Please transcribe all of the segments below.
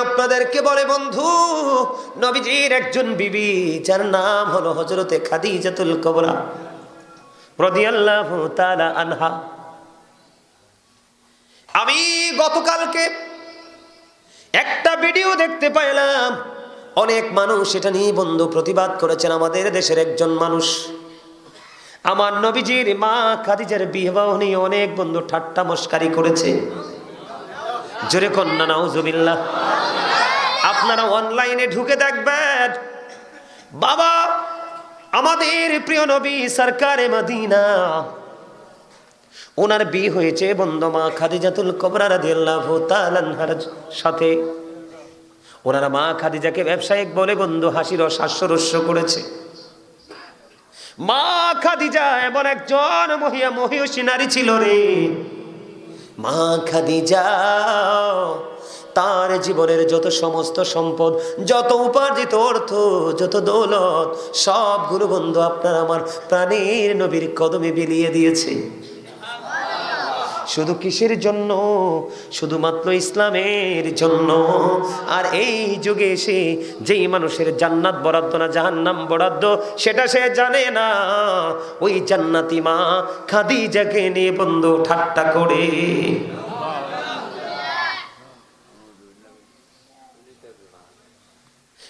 আপনাদেরকে বলে, বন্ধু, নবীজির একজন বিবি, যার নাম হলো হজরতে খাদিজাতুল কবরা রাদিয়াল্লাহু তাআলা আনহা। আমি গতকালকে একটা ভিডিও দেখতে পাইলাম। অনেক মানুষ এটা নিয়ে বন্ধু প্রতিবাদ করেছেন। আমাদের দেশের একজন মানুষ, আমার নবীজির মা খাদিজার বিবাহ নিয়ে অনেক বন্ধু ঠাট্টা মস্কারি করেছে। জোরে কন্যা, নাউজুবিল্লাহ। আপনারা অনলাইনে ঢুকে দেখবেন। বাবা, আমাদের প্রিয় নবী সরকারে মদিনা। ওনার বিয়ে হয়েছে বন্ধু মা খাদিজাতুল কবরা রাদিয়াল্লাহু সাথে। ওনারা মা খাদিজাকে ব্যবসায়িক বলে বন্ধু হাসির হাস্যরস্য করেছে। মা খাদিজা এমন একজন মহিয়া মহিষী নারী ছিল রে। মা খাদিজা তার জীবনের যত সমস্ত সম্পদ, যত উপার্জিত অর্থ, যত দৌলত সবগুলো বন্ধু আপনার আমার প্রাণীর নবীর কদমে বিলিয়ে দিয়েছে। শুধু কিসের জন্য? শুধুমাত্র ইসলামের জন্য। আর এই যুগে এসে যেই মানুষের জান্নাত বরাদ্দ না, জাহান্নাম বরাদ্দ, সেটা সে জানে না। ওই জান্নাতি মা খাদিজাকে নিয়ে বন্ধু ঠাট্টা করে।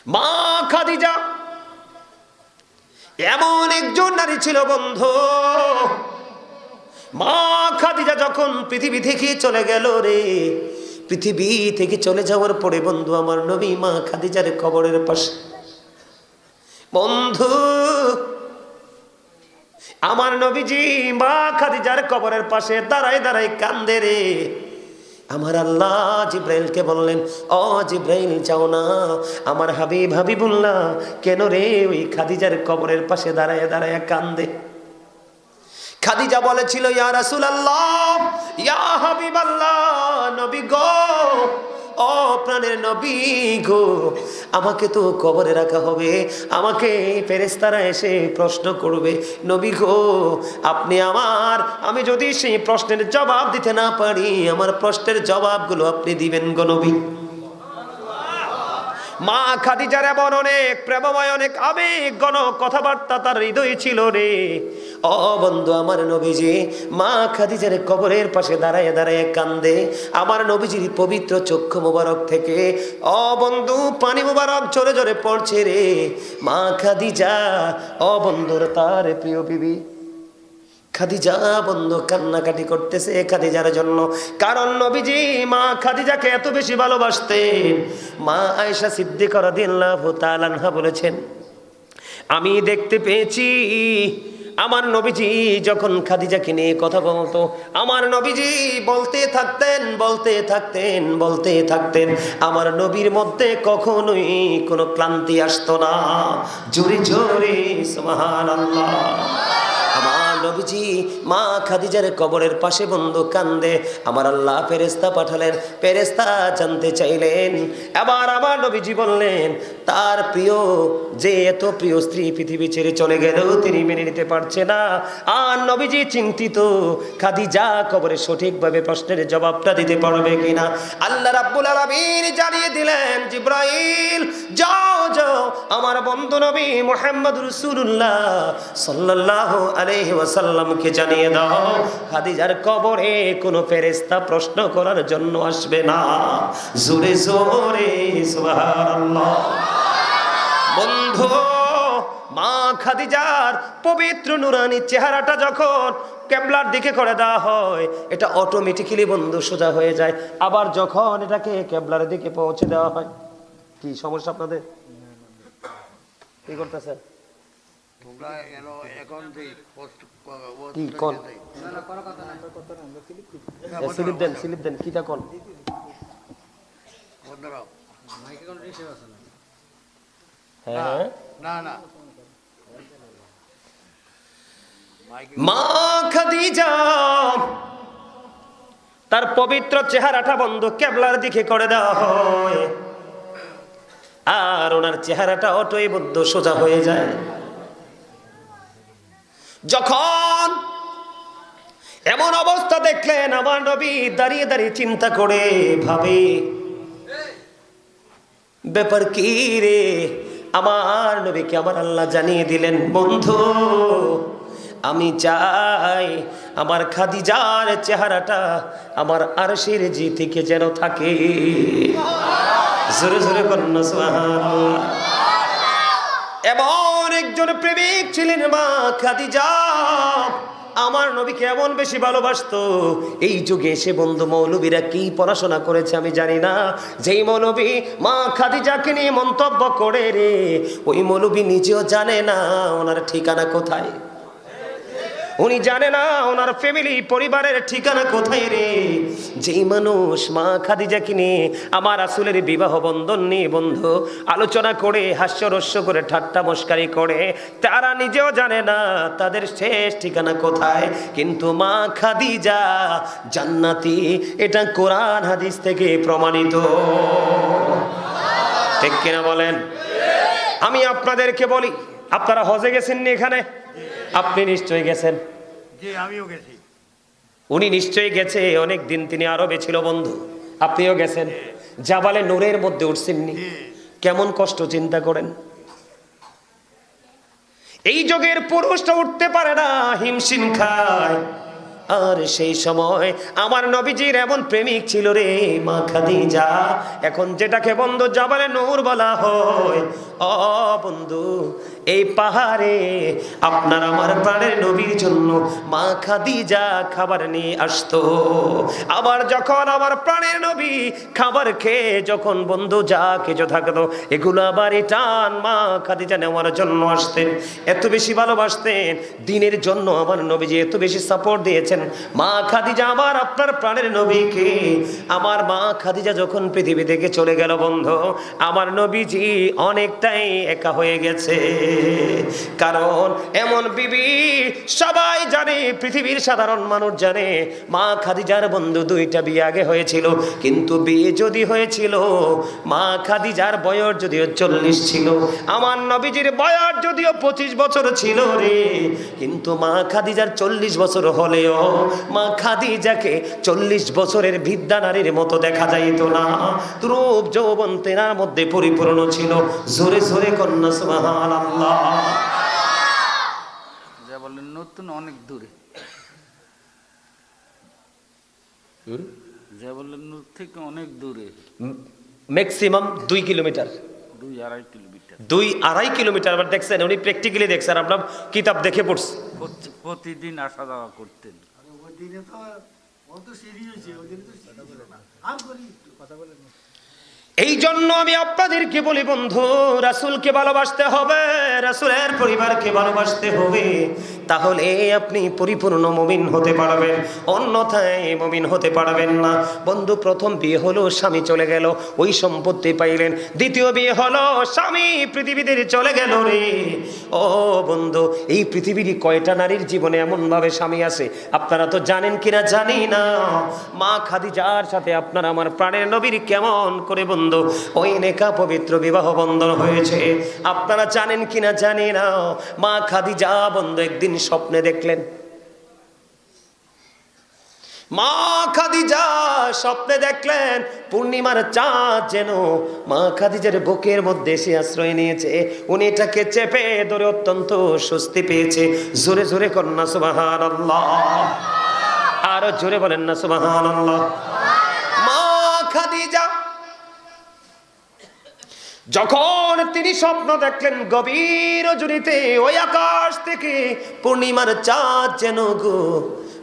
মা খাদিজা, এমন একজন নারী ছিল বন্ধু। মা খাদিজা যখন পৃথিবী থেকে চলে গেল রে, পৃথিবী থেকে চলে যাওয়ার পরে বন্ধু, আমার নবী মা খাদিজার খবরের পাশে। বন্ধু, আমার নবীজি মা খাদিজার কবরের পাশে দাঁড়ায় দাঁড়ায় কান্দে রে। আমার আল্লাহ জিব্রাইলকে বললেন অ জিব্রাইল, যাও না। আমার হাবিব হাবিবুল্লাহ, কেন রে ওই খাদিজার কবরের পাশে দাঁড়ায় দাঁড়ায় কান্দে? খাদিজা বলেছিল, ইয়া রাসুল আল্লাহ ইয়া হাবিব আল্লাহ নবী গো ও প্রাণের নবী গো, আমাকে তো কবরে রাখা হবে। আমাকে ফেরেস্তারা এসে প্রশ্ন করবে, নবী গো, আপনি আমার, আমি যদি সেই প্রশ্নের জবাব দিতে না পারি, আমার প্রশ্নের জবাবগুলো আপনি দিবেন গো নবী। মা খাদিজার এমন অনেক প্রেমময়, অনেক আবেগ গণ কথাবার্তা তার হৃদয় ছিল রে। ও বন্ধু, আমার নবীজি মা খাদিজার কবরের পাশে দাঁড়ায় দাঁড়ায় কান্দে। আমার নবীজির পবিত্র চক্ষু মোবারক থেকে, ও বন্ধু, পানি মোবারক জোরে জোরে পড়ছে রে। মা খাদিজা, ও বন্ধুর তার প্রিয় বিবি খাদিজা বন্ধু কান্নাকাটি করতেছে খাদিজার জন্য। কারণ নবীজি মা খাদিজাকে এত বেশি ভালোবাসতেন। মা আয়েশা সিদ্দিক রাদিয়াল্লাহু তাআলা বলেছেন, আমি দেখতে পেয়েছি, আমার নবীজি যখন খাদিজাকে নিয়ে কথা বলতো, আমার নবীজি বলতে থাকতেন বলতে থাকতেন বলতে থাকতেন, আমার নবীর মধ্যে কখনোই কোনো ক্লান্তি আসতো না। জোরে জোরে, সুবহানাল্লাহ। নবীজি, মা খাদিজার কবরের পাশে বন্ধু কান্দে। আমার আল্লাহ ফেরেস্তা পাঠালেন। ফেরেস্তা জানতে চাইলেন। এবার আমার নবীজি বললেন, তার প্রিয়, যে এত প্রিয় স্ত্রী পৃথিবী ছেড়ে চলে গেলেও তিনি মেনে নিতে পারছে না। আর নবীজি চিন্তিত, খাদিজা কবরে সঠিকভাবে প্রশ্নের জবাবটা দিতে পারবে কিনা? আল্লাহ রাব্বুল আলামিন জানিয়ে দিলেন, জিব্রাইল, যাও যাও, আমার বন্ধু নবী মুহাম্মদ রাসূলুল্লাহ সাল্লাল্লাহু আলাইহি ওয়াসাল্লামকে জানিয়ে দাও, খাদিজার কবরে কোনো ফেরেশতা প্রশ্ন করার জন্য আসবে না। জোরে জোরে বন্ধু, মা খাদিজার পবিত্র নুরানি চেহারাটা যখন ক্যাবলার দিকে করে দেওয়া হয়, এটা অটোমেটিক্যালি বন্ধু সোজা হয়ে যায়। আবার যখন এটাকে ক্যাবলার দিকে পৌঁছে দেওয়া হয়, কি সমস্যা আপনাদের? কি করতেছেন তোমরা এলো এখন যে পোস্ট কি কোন স্লিপ দেন স্লিপ দেন কিটা কোন বন্ধুরাও হ্যাঁ। না না মাইকে মা খাদিজা তার পবিত্র চেহারাটা বন্ধ কেবলার দিকে করে দেওয়া হয় আর ওনার চেহারাটা অটোই বদ্ধ সোজা হয়ে যায়। যখন এমন অবস্থা দেখলেন, আমার নবী দাঁড়িয়ে দাঁড়িয়ে চিন্তা করে ভাবে, ব্যাপার কি রে? আমার নবীকে আমার আল্লাহ জানিয়ে দিলেন, বন্ধু, আমি চাই আমার খাদিজার চেহারাটা আমার আরশের জি থেকে যেন থাকে। জোরে জোরে এমন একজন প্রেমিক ছিলেন মা খাদিজা। আমার নবী কেমন বেশি ভালোবাসত? এই যুগে এসে বন্ধু মৌলবীরা কি পড়াশোনা করেছে আমি জানি না। যেই মৌলবী মা খাদিজাকে নিয়ে মন্তব্য করে রে, ওই মৌলবী নিজেও জানে না ওনার ঠিকানা কোথায়। উনি জানে না ওনার ফ্যামিলি পরিবারের ঠিকানা কোথায় রে? যেই মানুষ মা খাদিজাকে নিয়ে আমার আসলের বিবাহ বন্ধন নিয়ে বন্ধু, আলোচনা করে, হাস্যরস্য করে, ঠাট্টা মস্কারি করে, তারা নিজেও জানে না তাদের শেষ ঠিকানা কোথায়। কিন্তু মা খাদিজা জান্নাতি, এটা কোরআন হাদিস থেকে প্রমাণিত। ঠিক কিনা বলেন? আমি আপনাদেরকে বলি, আপনারা হজে গেছেন নি এখানে? আপনি নিশ্চয়ই গেছেন। আমিও গেছি। উনি নিশ্চয়ই গেছে অনেক দিন তিনি আরও ছিল বন্ধু। আপনিও গেছেন। জাবালে নূরের মধ্যে উঠছেননি। কেমন কষ্ট চিন্তা করেন। এই যুগের পুরুষটা উঠতে পারে না হিমশিম খায়। আর সেই সময় আমার নবীজির এমন প্রেমিক ছিল রে, মা খাদিজা। এখন যেটাকে বন্ধু জাবালে নূর বলা হয়। অ, বন্ধু, এই পাহাড়ে আপনার আমার প্রাণের নবীর জন্য মা খাদিজা খাবার নিয়ে আসতো। আবার যখন আমার প্রাণের নবী খাবার খেয়ে যখন বন্ধু যা কিছু থাকতো, এগুলো আবার টান মা খাদিজা নেওয়ার জন্য আসতেন। এত বেশি ভালোবাসতেন। দিনের জন্য আমার নবীজি এত বেশি সাপোর্ট দিয়েছেন। মা খাদিজা আমার আপনার প্রাণের নবীকে। আমার মা খাদিজা যখন পৃথিবী থেকে চলে গেল, বন্ধু, আমার নবীজি অনেকটাই একা হয়ে গেছে। কারণ এমন বিবি সবাই জানে, পৃথিবীর সাধারণ মানুষ জানে, মা খাদিজার বন্ধু দুইটা বিয়ে আগে হয়েছিল। কিন্তু বিয়ে যদি হয়েছিল, মা খাদিজার বয়স যদিও চল্লিশ ছিল, আমার নবীজির বয়স যদিও পঁচিশ বছর ছিল রে। কিন্তু মা খাদিজার চল্লিশ বছর হলেও মা খাদিজাকে চল্লিশ বছরের বিদ্যা নারীর মতো দেখা যাইত না। রূপ যৌবন তেনার মধ্যে পরিপূর্ণ ছিল। জোরে জোরে কন্যা সুবহান আল্লাহ যা বললেন নতুন অনেক দূরে। যা বললেন থেকে অনেক দূরে। ম্যাক্সিমাম দুই কিলোমিটার। দুই আড়াই কিলোমিটার। দুই আড়াই কিলোমিটার আবার দেখছেন উনি প্র্যাকটিক্যালি দেখছেন আপনার কিতাব দেখে পড়ছে। প্রতিদিন আসা যাওয়া করতেন। দিনে তো অত তো হয়েছে ওই দিনে তো কথা ছিল না। আর করি কথা বলেন। এই জন্য আমি আপনাদেরকে বলি, বন্ধু, রাসূলকে ভালোবাসতে হবে, রাসূলের পরিবারকে ভালোবাসতে হবে। তাহলে আপনি পরিপূর্ণ মমিন হতে পারবেন, অন্যথায় মমিন হতে পারবেন না। বন্ধু, প্রথম বিয়ে হলো, স্বামী চলে গেল, ওই সম্পত্তি পাইলেন। দ্বিতীয় বিয়ে হলো, স্বামী পৃথিবীতে চলে গেল রে। ও বন্ধু, এই পৃথিবীর কয়টা নারীর জীবনে এমনভাবে স্বামী আছে? আপনারা তো জানেন কিনা জানি না। মা খাদিজার সাথে আপনার আমার প্রাণের নবীর কেমন করে বন্ধু ওই নেকা পবিত্র বিবাহ বন্ধন হয়েছে। আপনারা জানেন কিনা জানি না, মা খাদিজা বন্ধু একদিন স্বপ্নে দেখলেন। মা খাদিজা স্বপ্নে দেখলেন, পূর্ণিমার চাঁদ যেন মা খাদিজার বুকের মধ্যে এসে আশ্রয় নিয়েছে। উনি এটাকে চেপে ধরে অত্যন্ত স্বস্তি পেয়েছে। জোরে জোরে কন্যা সুবাহান আরও জোরে বলেন না সুবাহান মা খাদিজা যখন তিনি স্বপ্ন দেখলেন গভীর জুড়িতে ওই আকাশ থেকে পূর্ণিমার চাঁদ যেন গো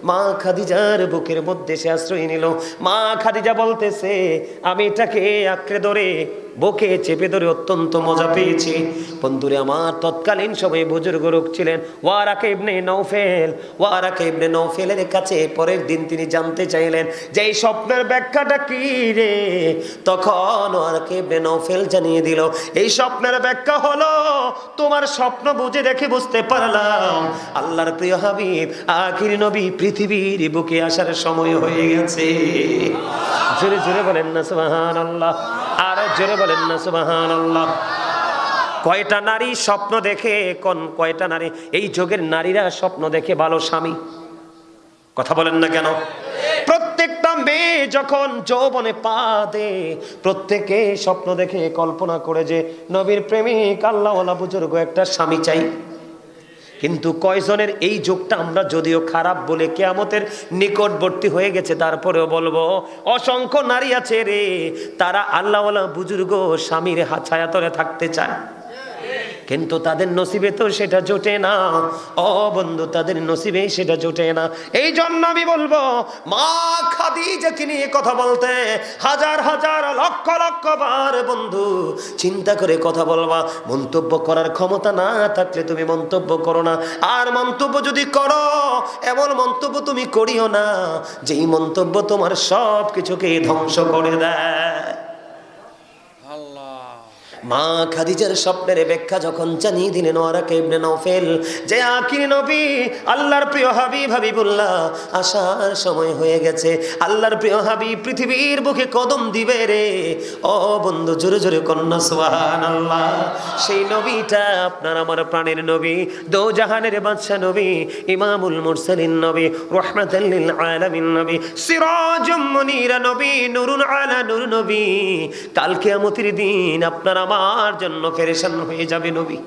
মা খাদিজার বুকের মধ্যে সে আশ্রয় নিল। মা খাদিজা বলতেছে, আমি এটাকে আঁকড়ে ধরে, বুকে চেপে ধরে অত্যন্ত মজা পেয়েছি। বন্ধুরে, আমার তৎকালীন সবাই বুজুর্গ লোক ছিলেন। ওয়ারাকে ইবনে নৌফেল ওয়ারাকে ইবনে নৌফেলের কাছে পরের দিন তিনি জানতে চাইলেন যে, এই স্বপ্নের ব্যাখ্যাটা কি রে? তখন ওয়ারাকে ইবনে নৌফেল জানিয়ে দিল, এই স্বপ্নের ব্যাখ্যা হলো, তোমার স্বপ্ন বুঝে দেখে বুঝতে পারলাম। আল্লাহর প্রিয় হাবিব, আখির নবী পৃথিবীর বুকে আসার সময় হয়ে গেছে। জোরে জোরে বলেন না সুবহান আল্লাহ আর জোরে বলেন না সুবহান আল্লাহ কয়টা নারী স্বপ্ন দেখে, কোন কয়টা নারী? এই যুগের নারীরা স্বপ্ন দেখে ভালো স্বামী। কথা বলেন না কেন? প্রত্যেকটা মেয়ে যখন যৌবনে পা দে, প্রত্যেকে স্বপ্ন দেখে কল্পনা করে যে, নবীর প্রেমিক, আল্লাহওয়ালা বুজুর্গ একটা স্বামী চাই। কিন্তু কয়জনের এই যুগটা আমরা যদিও খারাপ বলে কেয়ামতের নিকটবর্তী হয়ে গেছে, তারপরেও বলব, অসংখ্য নারী আছে রে, তারা আল্লাহওয়ালা বুজুর্গ স্বামীর হাছায়াতরে থাকতে চায়। কিন্তু তাদের নসিবে তো সেটা জোটে না। ও বন্ধু, তাদের নসিবে সেটা জোটে না। এই জন্য আমি বলব, মা খাদি খাদিজাকে নিয়ে কথা বলতে, হাজার হাজার, লক্ষ লক্ষ বার বন্ধু, চিন্তা করে কথা বলবা। মন্তব্য করার ক্ষমতা না থাকলে তুমি মন্তব্য করো না। আর মন্তব্য যদি করো, এমন মন্তব্য তুমি করিও না, যেই মন্তব্য তোমার সব কিছুকে ধ্বংস করে দেয়। মা খাদিজার স্বপ্নের ব্যাখ্যা যখন জানিয়ে দিলেন, ওয়ারাকে ইবনে নওফেল, যে আখির নবী, আল্লাহর প্রিয় হাবিব হাবিবুল্লাহ, আসার সময় হয়ে গেছে। আল্লাহর প্রিয় হাবিব পৃথিবীর বুকে কদম দিবে রে। ও বন্ধু, জোরে জোরে কন্যা সুবহান আল্লাহ সেই নবীটা আপনার আমার প্রাণের নবী দো জাহানের বাদশা নবী, ইমামুল মুরসালিন নবী, রহমাতাল লিল আলামিন নবী, সিরাজুম মুনীরা নবী নুরুন আলা নূর নবী। কাল কিয়ামতের দিন আপনার আমার জন্য ফেরেশান হয়ে যাবে নবী।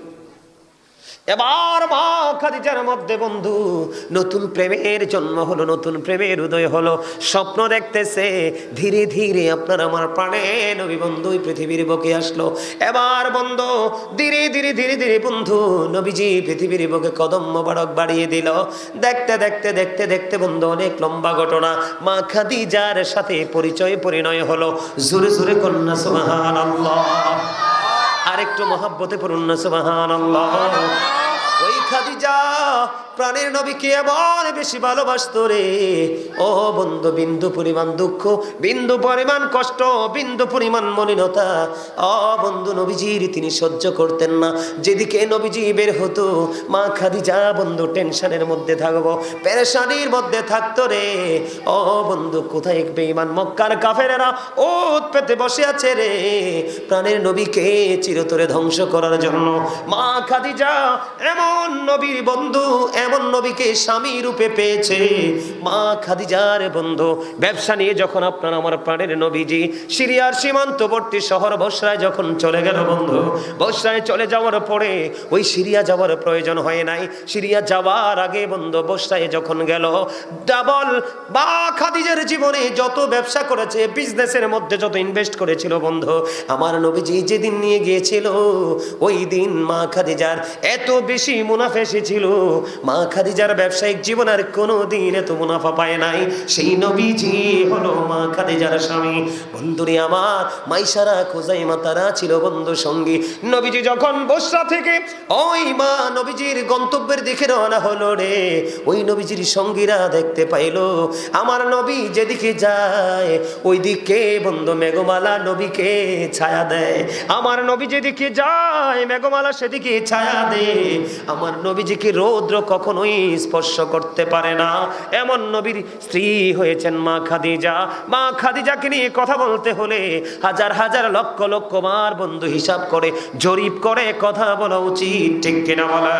এবার মা খাদিজার মধ্যে বন্ধু, নতুন প্রেমের জন্ম হলো, নতুন প্রেমের উদয় হলো। স্বপ্ন দেখতেছে, ধীরে ধীরে আপনার আমার প্রাণে নবী বন্ধু পৃথিবীর বুকে আসলো। এবার বন্ধু, ধীরে ধীরে ধীরে ধীরে বন্ধু, নবীজি পৃথিবীর বুকে কদম মোবারক বাড়িয়ে দিল। দেখতে দেখতে দেখতে দেখতে বন্ধু, অনেক লম্বা ঘটনা। মা খাদিজার সাথে পরিচয়, পরিণয় হলো। জোরে জোরে কন্যা, সুবহানাল্লাহ। আরেকটু মহাব্বতে পড়ুন না সুবহানাল্লাহ। ওই খাদিজা প্রাণের নবীকে এমন বেশি ভালোবাসতো রে? ও বন্ধু, বিন্দু পরিমাণ দুঃখ, বিন্দু পরিমাণ কষ্ট, বিন্দু পরিমাণ মলিনতা। ও বন্ধু, নবীজির তিনি সহ্য করতেন না। যেদিকে নবীজি বের হতো, মা খাদিজা, বন্ধু, টেনশনের মধ্যে থাকব, পেরেশানির মধ্যে থাকতো রে। ও বন্ধু, কোথায় বেঈমান মক্কার কাফেরেরা ওত পেতে বসে আছে রে? প্রাণের নবীকে চিরতরে ধ্বংস করার জন্য মা খাদিজা এমন নবীর বন্ধু এমন নবীকে স্বামী রূপে পেয়েছে। মা খাদিজার বন্ধু, ব্যবসা নিয়ে যখন আপনার আমার প্রাণের নবীজি সিরিয়ার সীমান্তবর্তী শহর বসরায় যখন চলে গেল বন্ধু, বসরায় চলে যাওয়ার পরে ওই সিরিয়া যাওয়ার প্রয়োজন হয় নাই। সিরিয়া যাওয়ার আগে বন্ধু, বসরায় যখন গেল, ডাবল বা খাদিজার জীবনে যত ব্যবসা করেছে, বিজনেসের মধ্যে যত ইনভেস্ট করেছিল বন্ধু, আমার নবীজি যেদিন নিয়ে গিয়েছিল, ওই দিন মা খাদিজার এত বেশি মুনাফা এসেছিল। মা খাদিজার ব্যবসায়িক জীবন আর কোনো দিন এত মুনাফা পায় নাই। সেই নবীজি হলো মা খাদিজার স্বামী। বন্ধুরি আমার মাইসারা খোঁজাই মাতারা ছিল বন্ধু সঙ্গী। নবীজি যখন বসরা থেকে ওই মা নবীজির গন্তব্যের দিকে রওনা হলো রে, ওই নবীজির সঙ্গীরা দেখতে পাইলো, আমার নবী যেদিকে যায় ওই দিকে বন্ধু মেঘমালা নবীকে ছায়া দেয়। আমার নবী যেদিকে যায়, মেঘমালা সেদিকে ছায়া দেয়। আমার নবীজিকে রৌদ্র কখনোই স্পর্শ করতে পারে না। এমন নবীর স্ত্রী হয়েছেন মা খাদিজা। মা খাদিজাকে নিয়ে কথা বলতে হলে হাজার হাজার লক্ষ লক্ষ মার বন্ধু হিসাব করে, জরিপ করে কথা বলা উচিত। ঠিক কিনা বলে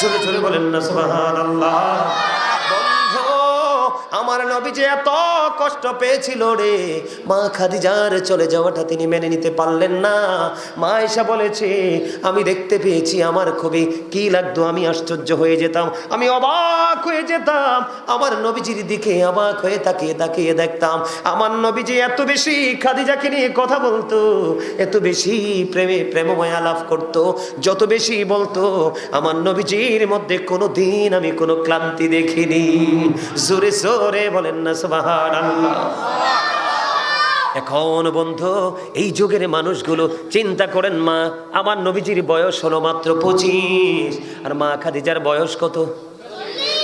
জোরে জোরে বলেন না, সুবহানাল্লাহ। আমার নবী যে এত কষ্ট পেয়েছিল রে, মা খাদিজার চলে যাওয়াটা তিনি মেনে নিতে পারলেন না। মা এসা বলেছে, আমি দেখতে পেয়েছি, আমার খুবই কি লাগতো, আমি আশ্চর্য হয়ে যেতাম, আমি অবাক হয়ে যেতাম, আমার নবীজির দিকে অবাক হয়ে তাকিয়ে তাকিয়ে দেখতাম। আমার নবীজি এত বেশি খাদিজাকে নিয়ে কথা বলতো, এত বেশি প্রেমে প্রেমময় আলাপ করতো, যত বেশি বলতো, আমার নবীজির মধ্যে কোনো দিন আমি কোনো ক্লান্তি দেখিনি। জোরে জোরে বলেন না, সুবহানাল্লাহ। এখন বন্ধু, এই যুগের মানুষগুলো চিন্তা করেন মা, আমার নবীজির বয়স হলো মাত্র পঁচিশ, আর মা খাদিজার বয়স কত?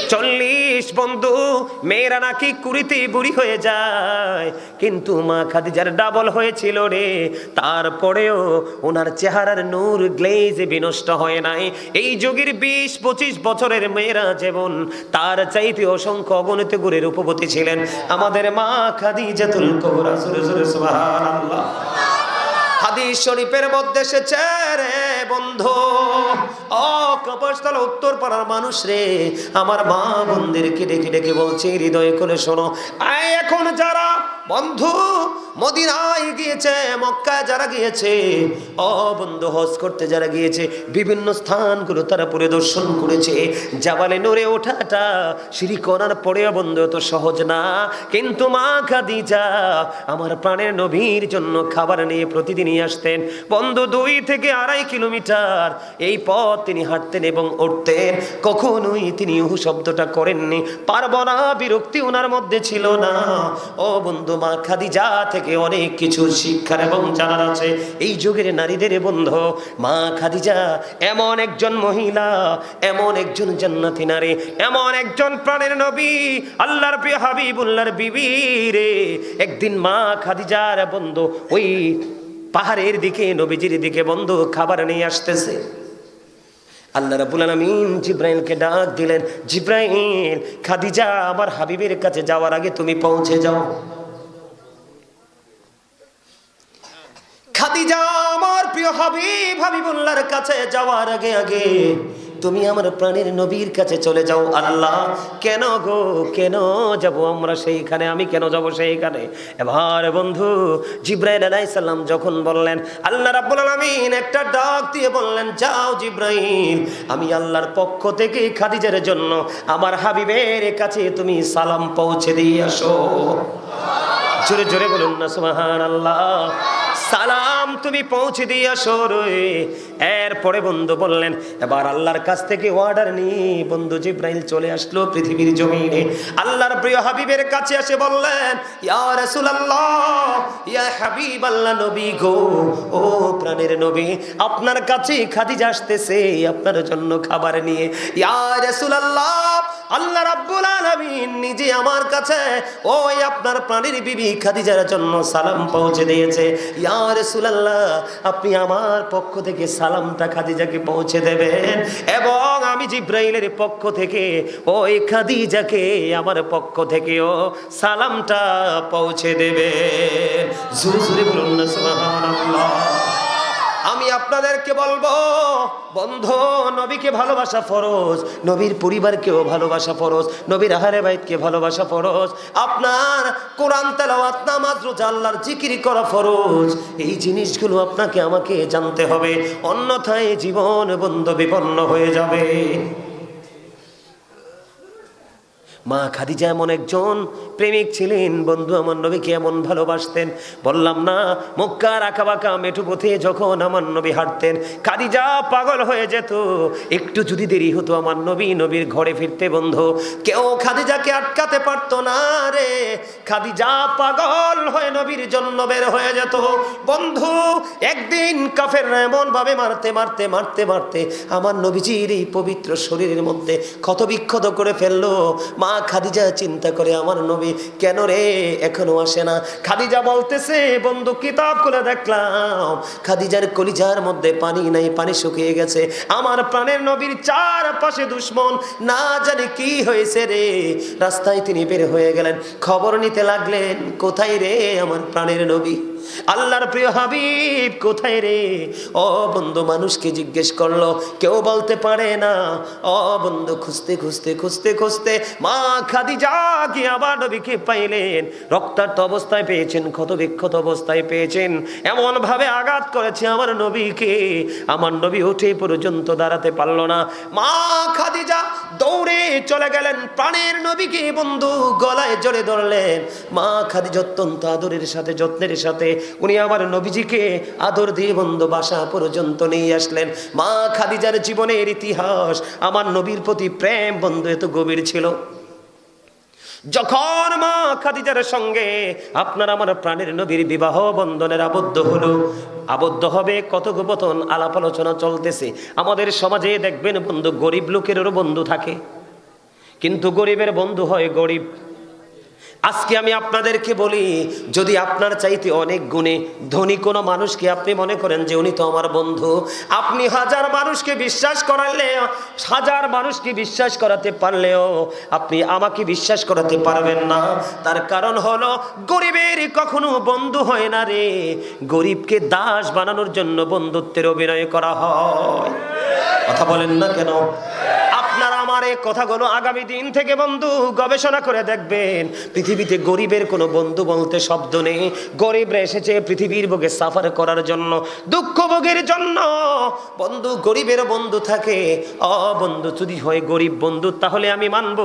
চল্লিশ। বন্ধু, মেয়েরা নাকি কুড়িতে বুড়ি হয়ে যায়। কিন্তু মা খাদিজার ডাবল হয়েছিল রে। তারপরেও ওনার চেহারার নূর গ্লেজ বিনষ্ট হয় নাই। এই যুগের বিশ, পঁচিশ বছরের মেয়েরা যেমন, তার চাইতে অসংখ্য অগণিত গুণের উপপতি ছিলেন। আমাদের মা খাদিজাতুল কোবরা, সুরে সুরে সুবহানাল্লাহ। হাদিস শরীফের মধ্যে এসেছে, রে বন্ধু ও কপস্তল উত্তর পাড়ার মানুষ রে, আমার মা বন্দিরকে ডেকে ডেকে বলছে, হৃদয় করে শোনো। আয় এখন যারা, বন্ধু, মদিনায় গিয়েছে, মক্কায় যারা গিয়েছে ও বন্ধু, হজ করতে যারা গিয়েছে, বিভিন্ন স্থানগুলো তারা পরিদর্শন করেছে। জাবালে নড়ে ওঠাটা সিঁড়ি করার পরেও বন্ধু তো সহজ না। কিন্তু মা খাদিজা, আমার প্রাণের নবীর জন্য খাবার নিয়ে প্রতিদিনই আসতেন। বন্ধু, দুই থেকে আড়াই কিলোমিটার। এই পথ তিনি হাঁটতেন এবং উঠতেন। কখনোই তিনি উহু শব্দটা করেননি। পারব না, বিরক্তি ওনার মধ্যে ছিল না। ও বন্ধু, মা খাদিজা থেকে অনেক কিছু শিক্ষার এবং জানার আছে। এই যুগের নারীদের বন্ধু, মা খাদিজা এমন একজন মহিলা, এমন একজন জান্নাতি নারী, এমন একজন প্রাণের নবী, আল্লাহর প্রিয় হাবিবুল্লাহর বিবি রে। একদিন মা খাদিজার বন্ধু ওই পাহাড়ের দিকে, নবীজির দিকে বন্ধু খাবার নিয়ে আসতেছে। আল্লাহ রাবুল আলমিন জিব্রাইলকে ডাক দিলেন, জিব্রাইল, খাদিজা আমার হাবিবের কাছে যাওয়ার আগে তুমি পৌঁছে যাও। খাদিজা আমার প্রিয় হাবিব হাবিবুল্লাহর কাছে যাওয়ার আগে আগে তুমি আমার প্রাণের নবীর কাছে চলে যাও, আল্লাহ। কেন গো? কেন যাব আমরা সেইখানে? আমি কেন যাব সেইখানে? এবার বন্ধু, জিব্রাইল আলাইসাল্লাম যখন বললেন, আল্লাহ রাব্বুল আলামিন একটা ডাক দিয়ে বললেন, যাও জিব্রাইল, আমি আল্লাহর পক্ষ থেকে খাদিজার জন্য আমার হাবিবের কাছে তুমি সালাম পৌঁছে দিয়ে আসো। জোরে জোরে বলুন না সুবহান আল্লাহ সালাম তুমি পৌঁছে দিয়ে আসো রে। এরপরে বন্ধু বললেন, এবার আল্লাহর কাছ থেকে অর্ডার নিয়ে বন্ধু জিব্রাইল চলে আসলো পৃথিবীর জমিনে। আল্লাহর প্রিয় হাবিবের কাছে এসে বললেন নবী গো, ও প্রাণের নবী, আপনার কাছে খাদিজা আসতেছে, আপনার জন্য খাবার নিয়ে। ইয়া রাসূলুল্লাহ, আল্লাহ রাব্বুল আলামিন নিজে আমার কাছে, ওই আপনার প্রাণীর বিবি খাদিজার জন্য সালাম পৌঁছে দিয়েছে। ইয়া রাসূলুল্লাহ আপনি আমার পক্ষ থেকে সালামটা খাদিজাকে পৌঁছে দেবেন। এবং আমি জিব্রাইলের পক্ষ থেকে, ওই খাদিজাকে আমার পক্ষ থেকেও সালামটা পৌঁছে দেবেন। জোরে বলুন না, সুবহানাল্লাহ। আপনাদেরকে বলব, বন্ধ, নবীকে ভালোবাসা ফরজ, নবীর পরিবারকেও ভালোবাসা ফরজ, নবীর আহারে বাইতকে ভালোবাসা ফরজ, আপনার কোরআন তেলাওয়াত, নামাজ, রোজা, আল্লাহর জিকির করা ফরজ। এই জিনিসগুলো আপনাকে, আমাকে জানতে হবে, অন্যথায় জীবন বন্ধ বিপন্ন হয়ে যাবে। মা খাদিজা এমন একজন প্রেমিক ছিলেন, বন্ধু আমার নবীকে এমন ভালোবাসতেন। বললাম, না, মক্কার আঁকা বাঁকা মেঠু পথে যখন আমার নবী হাঁটতেন, খাদিজা পাগল হয়ে যেত। একটু যদি দেরি হতো আমার নবী নবীর ঘরে ফিরতে, বন্ধু। কেউ খাদিজাকে আটকাতে পারতো না রে। খাদিজা পাগল হয়ে নবীর জন্য বের হয়ে যেত। বন্ধু, একদিন কাফের এমন ভাবে মারতে মারতে মারতে মারতে আমার নবীজির এই পবিত্র শরীরের মধ্যে ক্ষত বিক্ষত করে ফেলল। মা খাদিজা চিন্তা করে আমার নবী, কেন রে? এখনও আসে না। খাদিজা বলতেছে, বন্ধু, কিতাব খুলে দেখলাম। খাদিজার কলিজার মধ্যে পানি নাই, পানি শুকিয়ে গেছে। আমার প্রাণের নবীর চার পাশে দুশ্মন। না জানি কি হয়েছে রে। রাস্তায় তিনি বের হয়ে গেলেন। খবর নিতে লাগলেন, কোথায় রে আমার প্রাণের নবী? আল্লাহর প্রিয় হাবিব কোথায় রে? ও বন্ধু মানুষকে জিজ্ঞেস করল, কেউ বলতে পারে না। ও বন্ধু খুঁজতে খুঁজতে খুঁজতে খুঁজতে মা খাদিজা কি আবার নবীকে পাইলেন। রক্তাক্ত অবস্থায় পেয়েছেন ক্ষত বিক্ষত অবস্থায় পেয়েছেন। এমন ভাবে আঘাত করেছে আমার নবীকে। আমার নবী উঠে পর্যন্ত দাঁড়াতে পারল না। মা খাদিজা দৌড়ে চলে গেলেন, প্রাণের নবীকে বন্ধু গলায় জড়ে ধরলেন। মা খাদিজা অত্যন্ত আদরের সাথে, যত্নের সাথে উনি আমার নবীজিকে আদর দিয়ে বন্ধু বাসা পর্যন্ত নিয়ে আসলেন। মা খাদিজার জীবনের ইতিহাস, আমার নবীর প্রতি প্রেম বন্ধু এত গভীর ছিল। যখন মা খাদিজার সঙ্গে আপনার আমার প্রাণের নবীর বিবাহ বন্ধনের আবদ্ধ হলো, আবদ্ধ হবে কত কথোপকথন, আলাপ আলোচনা চলতেছে। আমাদের সমাজে দেখবেন বন্ধু গরিব লোকেরও বন্ধু থাকে। কিন্তু গরিবের বন্ধু হয় গরিব। আজকে আমি আপনাদেরকে বলি, যদি আপনার চাইতে অনেক গুণে ধনী কোনো মানুষকে আপনি মনে করেন যে উনি তো আমার বন্ধু, আপনি হাজার মানুষকে বিশ্বাস করালে হাজার মানুষকে বিশ্বাস করাতে পারলেও আপনি আমাকে বিশ্বাস করাতে পারবেন না। তার কারণ হলো, গরিবের কখনো বন্ধু হয় না রে। গরিবকে দাস বানানোর জন্য বন্ধুত্বের অভিনয় করা হয়। কথা বলেন না কেন? এই কথাগুলো আগামী দিন থেকে বন্ধু গবেষণা করে দেখবেন। পৃথিবীতে গরিবের কোনো বন্ধু বলতে শব্দ নেই। গরিবরা এসেছে পৃথিবীর বুকে সাফার করার জন্য, দুঃখ ভোগের জন্য। বন্ধু গরিবের বন্ধু থাকে। অ বন্ধু, যদি হয় গরিব বন্ধু, তাহলে আমি মানবো।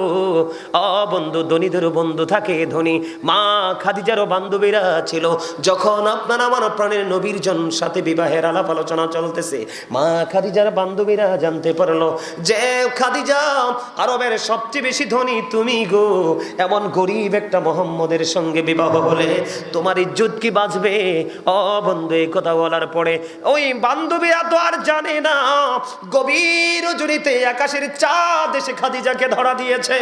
অ বন্ধু, ধনীদেরও বন্ধু থাকে, ধনী। মা খাদিজারও বান্ধবীরা ছিল। যখন আপনার আমার প্রাণের নবীর জন সাথে বিবাহের আলাপ আলোচনা চলতেছে, মা খাদিজার বান্ধবীরা জানতে পারল যে খাদিজা আরবের সবচেয়ে বেশি ধনী তুমি গো। এমন গরিব একটা মোহাম্মদের সঙ্গে বিবাহ হলে তোমার ইজ্জত কি বাঁচবে? অ বন্ধু এই কথা বলার পরে ওই বান্ধবীরা তো আর জানে না। গভীর জুড়িতে আকাশের চাঁদ এসে খাদিজাকে ধরা দিয়েছে।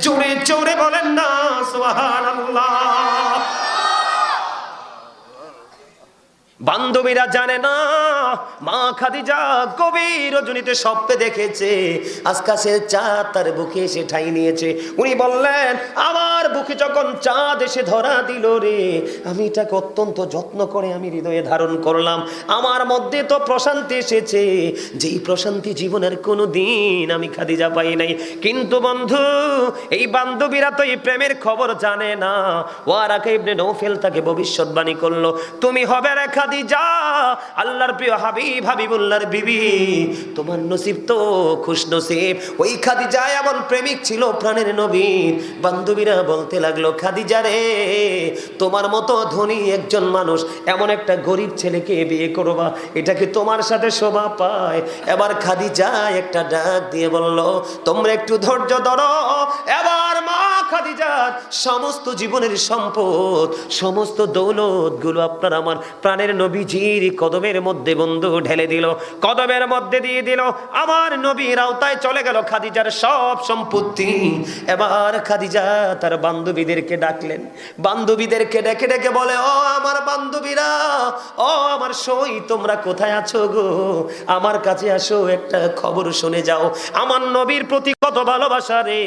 জোরে জোরে বলেন না, সুবহানাল্লাহ। বান্ধবীরা জানে না, মা খাদিজা গভীর রজনীতে স্বপ্নে দেখেছে আজকাশের চাঁদ তার বুকে এসে ঠাই নিয়েছে। উনি বললেন, আমার বুকে যখন চাঁদ এসে ধরা দিল রে, আমি এটাকে অত্যন্ত যত্ন করে আমি হৃদয়ে ধারণ করলাম। আমার মধ্যে তো প্রশান্তি এসেছে, যেই প্রশান্তি জীবনের কোনো দিন আমি খাদিজা পাই নাই। কিন্তু বন্ধু, এই বান্ধবীরা তো এই প্রেমের খবর জানে না। ওয়ারাকে ইবনে নৌফেল তাকে ভবিষ্যৎবাণী করল, তুমি হবে রে খাদিজা, আল্লাহর প্রিয় হাবিব, হাবিবুল্লাহর বিবি, তোমার নসিব তো খুশ নসিব। ওই খাদিজা এমন প্রেমিক ছিল প্রাণের নবী। বান্ধবীরা বলতে লাগল, খাদিজা রে, তোমার মতো ধনী একজন মানুষ, এমন একটা গরিব ছেলেকে বিয়ে করবা, এটা কি তোমার সাথে শোভা পায়? এবার খাদিজা একটা ডাক দিয়ে বলল, তোমরা একটু ধৈর্য ধরো। এবার মা খাদিজার সমস্ত জীবনের সম্পদ, সমস্ত দৌলতগুলো আপনার আমার প্রাণের নবীজির কদমের মধ্যে বন্ধু ঢেলে দিল, কদমের মধ্যে দিয়ে দিল, আমার নবীর আওতায় চলে গেল খাদিজার সব সম্পত্তি। এবার খাদিজা তার বান্ধবীদেরকে ডাকলেন। বান্ধবীদেরকে ডেকে ডেকে বলে, ও আমার বান্ধবীরা, ও আমার সই, তোমরা কোথায় আছো গো? আমার কাছে আসো, একটা খবর শুনে যাও। আমার নবীর প্রতি কত ভালোবাসা রে।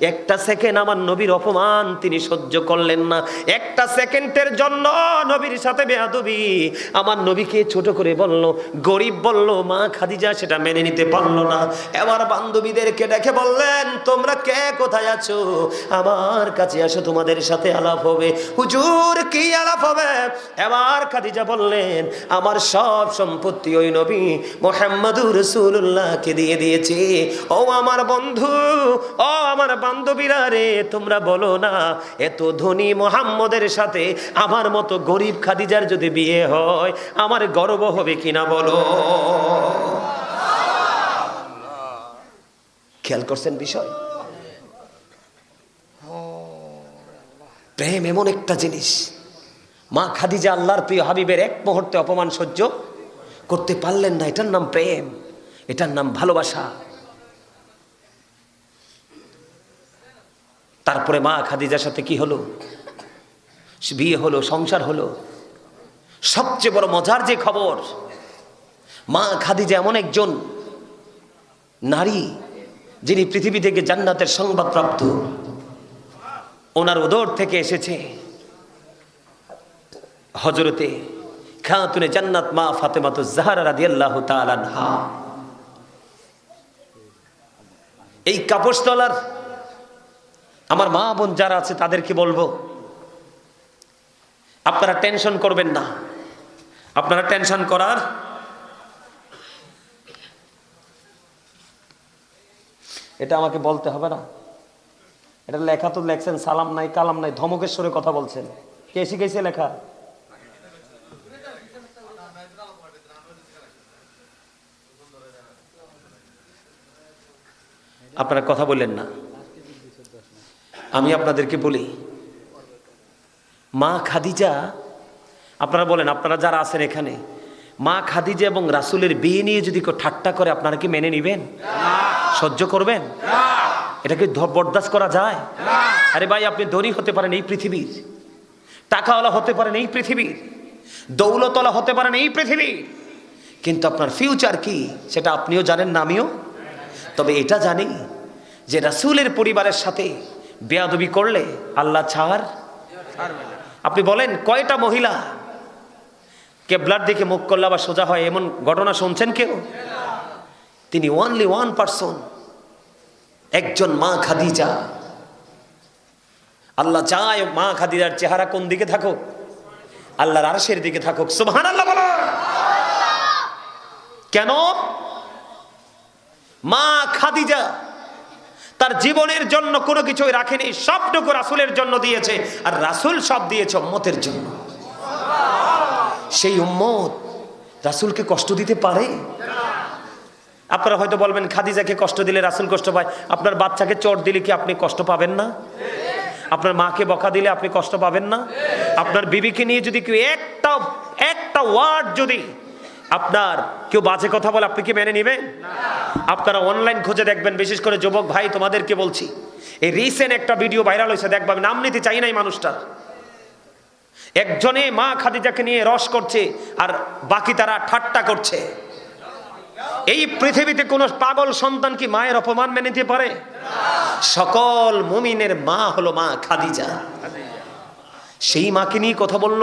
একটা সেকেন্ড আমার নবীর অপমান তিনি সহ্য করলেন না। একটা সেকেন্ডের জন্য নবীর সাথে বেয়াদবি। আমার নবীকে ছোট করে বলল, গরিব বলল, মা খাদিজা সেটা মেনে নিতে পারল না। এবার বান্ধবীদেরকে ডেকে বললেন, তোমরা কে? কোথায় আছো? আমার কাছে আসো তোমাদের সাথে আলাপ হবে। হুজুর, কি আলাপ হবে? এবার খাদিজা বললেন, আমার সব সম্পত্তি ওই নবী মোহাম্মদুর রসুল্লাহকে দিয়ে দিয়েছে। ও আমার বন্ধু ও আমার বান্ধবীরা রে, তোমরা বলো না, এত ধনী মোহাম্মদের সাথে আমার মতো গরিব খাদিজার যদি বিয়ে হয়, আমার গর্ব হবে কিনা বলো? খেয়াল করছেন বিষয়? প্রেম এমন একটা জিনিস। মা খাদিজা আল্লাহর প্রিয় হাবিবের এক মুহূর্তে অপমান সহ্য করতে পারলেন না, এটার নাম প্রেম, এটার নাম ভালোবাসা। তারপরে মা খাদিজার সাথে কি হলো? বিয়ে হলো, সংসার হলো। সবচেয়ে বড় মজার যে খবর, মা খাদিজা এমন একজন নারী যিনি পৃথিবী থেকে জান্নাতের সংবাদপ্রাপ্ত ওনার উদর থেকে এসেছে। হজরতে খাতুনে জান্নাত মা ফাতেমাত জাহারা তাআলা আনহা। এই কাপড়তলার আমার মা বোন যারা আছে, তাদেরকে বলব, আপনারা টেনশন করবেন না। আপনারা টেনশন করার এটা আমাকে বলতে হবে না। এটা লেখা তো লেখছেন, সালাম নাই, কালাম নাই, ধমকেশ্বরে কথা বলছেন। কে শিখেছে লেখা? আপনারা কথা বললেন না। আমি আপনাদেরকে বলি মা খাদিজা আপনারা বলেন আপনারা যারা আছেন এখানে মা খাদিজা এবং রাসুলের বিয়ে নিয়ে যদি কেউ ঠাট্টা করে আপনারা কি মেনে নেবেন? সহ্য করবেন? এটাকে বরদাস্ত করা যায়? আরে ভাই আপনি ধনী হতে পারেন এই পৃথিবীর। টাকাওয়ালা হতে পারেন এই পৃথিবীর। দৌলতলা হতে পারেন এই পৃথিবীর। কিন্তু আপনার ফিউচার কি? সেটা আপনিও জানেন না আমিও। তবে এটা জানি যে রাসূলের পরিবারের সাথে বেয়াদবি করলে আল্লাহ ছাড়? আপনি বলেন, কয়টা মহিলা কেবলার দিকে মুখ করলে আবার সোজা হয়? এমন ঘটনা শুনছেন কেউ? তিনি ওয়ানলি ওয়ান পার্সন একজন মা খাদিজা। আল্লাহ চায় মা খাদিজার চেহারা কোন দিকে থাকুক? আল্লাহর আরশের দিকে থাকুক। সুবহান আল্লাহ কেন? মা খাদিজা তার জীবনের জন্য কোনো কিছুই রাখেনি, সবটুকু রাসুলের জন্য দিয়েছে, আর রাসুল সব দিয়েছে উম্মতের জন্য। সেই উম্মত রাসুলকে কষ্ট দিতে পারে? আপনারা হয়তো বলবেন, খাদিজাকে কষ্ট দিলে রাসুল কষ্ট পায়। আপনার বাচ্চাকে চোট দিলে কি আপনি কষ্ট পাবেন না? আপনার মাকে বকা দিলে আপনি কষ্ট পাবেন না? আপনার বিবিকে নিয়ে যদি কেউ একটা একটা ওয়ার্ড যদি আপনার কেউ বাজে কথা বলে আপনি কি মেনে নেবেন? আপনারা অনলাইন খুঁজে দেখবেন, বিশেষ করে যুবক ভাই, তোমাদেরকে বলছি, এই রিসেন্ট একটা ভিডিও ভাইরাল হয়েছে, দেখবা নাম নিতে চাই নাই এই মানুষটার। একজনে মা খাদিজাকে নিয়ে রস করছে, আর বাকি তারা ঠাট্টা করছে। এই পৃথিবীতে কোনো পাগল সন্তান কি মায়ের অপমান মেনে নিতে পারে? সকল মুমিনের মা হলো মা খাদিজা। সেই মাকে নিয়ে কথা বলল,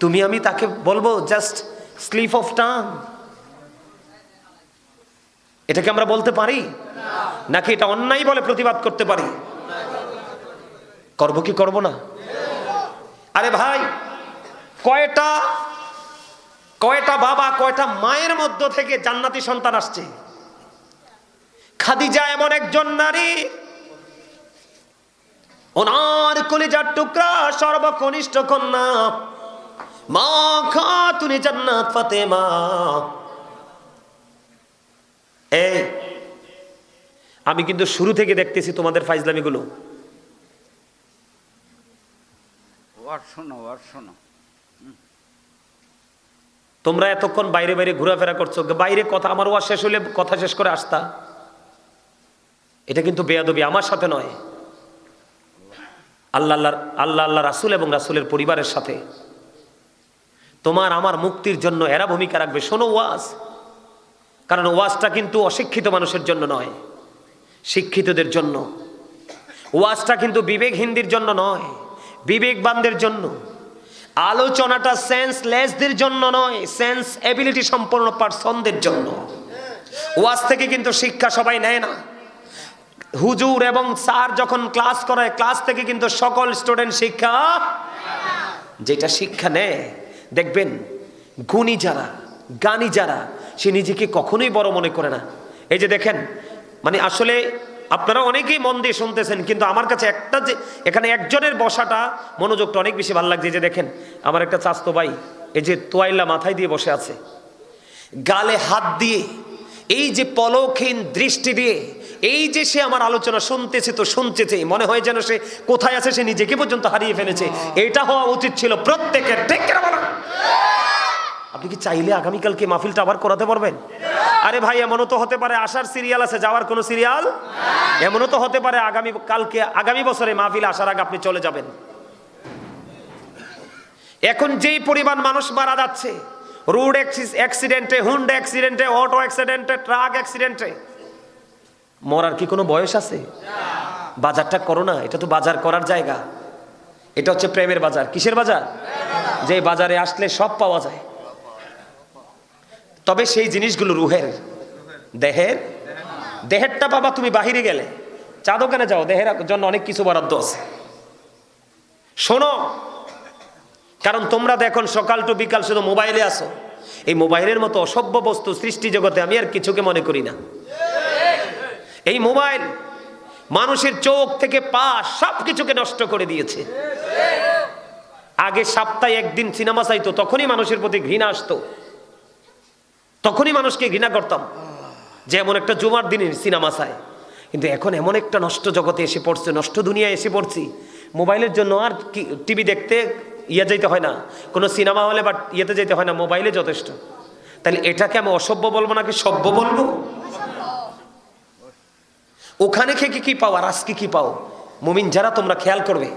তুমি আমি তাকে বলব জাস্ট স্লিপ অফ টাং এটাকে আমরা বলতে পারি? নাকি এটা অন্যায় বলে প্রতিবাদ করতে পারি? করব কি করব না? আরে ভাই, কয়টা কয়টা বাবা, কয়টা মায়ের মধ্য থেকে জান্নাতি সন্তান আসছে? খাদিজা এমন একজন নারী, ওনার কলিজার টুকরা সর্বকনিষ্ঠ কন্যা মা খাতুনে জান্নাত ফাতেমা। এই আমি কিন্তু শুরু থেকে দেখতেছি তোমাদের ফাইজলামিগুলো। তোমরা এতক্ষণ বাইরে বাইরে ঘোরাফেরা করছ বাইরে কথা আমার ওয়া শেষ হলে কথা শেষ করে আসতা। এটা কিন্তু বেয়াদবি আমার সাথে নয়। আল্লাহ আল্লাহর আল্লাহ আল্লাহ রাসুল এবং রাসুলের পরিবারের সাথে। তোমার আমার মুক্তির জন্য এরা ভূমিকা রাখবে। শোনো ওয়াজ। কারণ ওয়াজটা কিন্তু অশিক্ষিত মানুষের জন্য নয়, শিক্ষিতদের জন্য। ওয়াজটা কিন্তু বিবেকহীনদের জন্য নয় বিবেকবানদের জন্য। আলোচনাটা সেন্সলেসদের জন্য নয় সেন্স এবিলিটি সম্পন্ন পার্সনদের জন্য। ওয়াজ থেকে কিন্তু শিক্ষা সবাই নেয় না। হুজুর এবং স্যার যখন ক্লাস করায় ক্লাস থেকে কিন্তু সকল স্টুডেন্ট শিক্ষা, যেটা শিক্ষা নেয় দেখবেন, গুণী যারা, গানী যারা, সে নিজেকে কখনোই বড় মনে করে না। এই যে দেখেন মানে আসলে আপনারা অনেকেই মন দিয়ে শুনতেছেন, কিন্তু আমার কাছে একটা যে, এখানে একজনের বসাটা মনোযোগটা অনেক বেশি ভালো লাগছে। যে দেখেন, আমার একটা চাস্তো ভাই, এই যে তোয়াইলা মাথায় দিয়ে বসে আছে। গালে হাত দিয়ে, এই যে পলকহীন দৃষ্টি দিয়ে এই যে সে আমার আলোচনা শুনতেছে তো শুনতেছে, মনে হয় যেন সে কোথায় আছে সে নিজেকে পর্যন্ত হারিয়ে ফেলেছে। এটা হওয়া উচিত ছিল প্রত্যেকের। আপনি কি চাইলে আগামীকালকে মাহফিলটা আবার করাতে পারবেন? আরে ভাই, এমনও তো হতে পারে আসার সিরিয়াল আছে, যাওয়ার কোনো সিরিয়াল? এমনও তো হতে পারে আগামী কালকে, আগামী বছরে মাহফিল আসার আগে আপনি চলে যাবেন। এখন যেই পরিমাণ মানুষ মারা যাচ্ছে, রোড অ্যাক্সিডেন্টে, হুন্ড অ্যাক্সিডেন্টে, অটো অ্যাক্সিডেন্টে, ট্রাক অ্যাক্সিডেন্টে মরার কি কোনো বয়স আছে? বাজারটা করো না, এটা তো বাজার করার জায়গা। এটা হচ্ছে প্রেমের বাজার। কিসের বাজার? যে বাজারে আসলে সব পাওয়া যায়। তবে সেই জিনিসগুলো রুহের। দেহের? দেহেরটা বাবা, তুমি বাহিরে গেলে। চা দোকানে যাও, দেহের জন্য অনেক কিছু বরাদ্দ আছে। শোনো, কারণ তোমরা তো এখন সকাল টু বিকাল শুধু মোবাইলে আসো এই মোবাইলের মতো অসভ্য বস্তু সৃষ্টি জগতে আমি আর কিছুকে মনে করি না। এই মোবাইল মানুষের চোখ থেকে পা সব কিছুকে নষ্ট করে দিয়েছে। আগে সপ্তাহে একদিন সিনেমা চাইতো, তখনই মানুষের প্রতি ঘৃণা আসতো। তখনই মানুষকে ঘৃণা করতাম যে এমন একটা জুমার দিনের সিনেমা চায়। কিন্তু এখন এমন একটা নষ্ট জগতে এসে পড়ছে, নষ্ট দুনিয়ায় এসে পড়ছি। মোবাইলের জন্য আর টিভি দেখতে ইয়ে যেতে হয় না। কোনো সিনেমা হলে বা ইয়েতে যেতে হয় না, মোবাইলে যথেষ্ট। তাহলে এটাকে আমি অসভ্য বলব নাকি সভ্য বলব? ওখানে খেকে কি পাও আর আজকে কি পাও? মুমিন যারা তোমরা খেয়াল করবে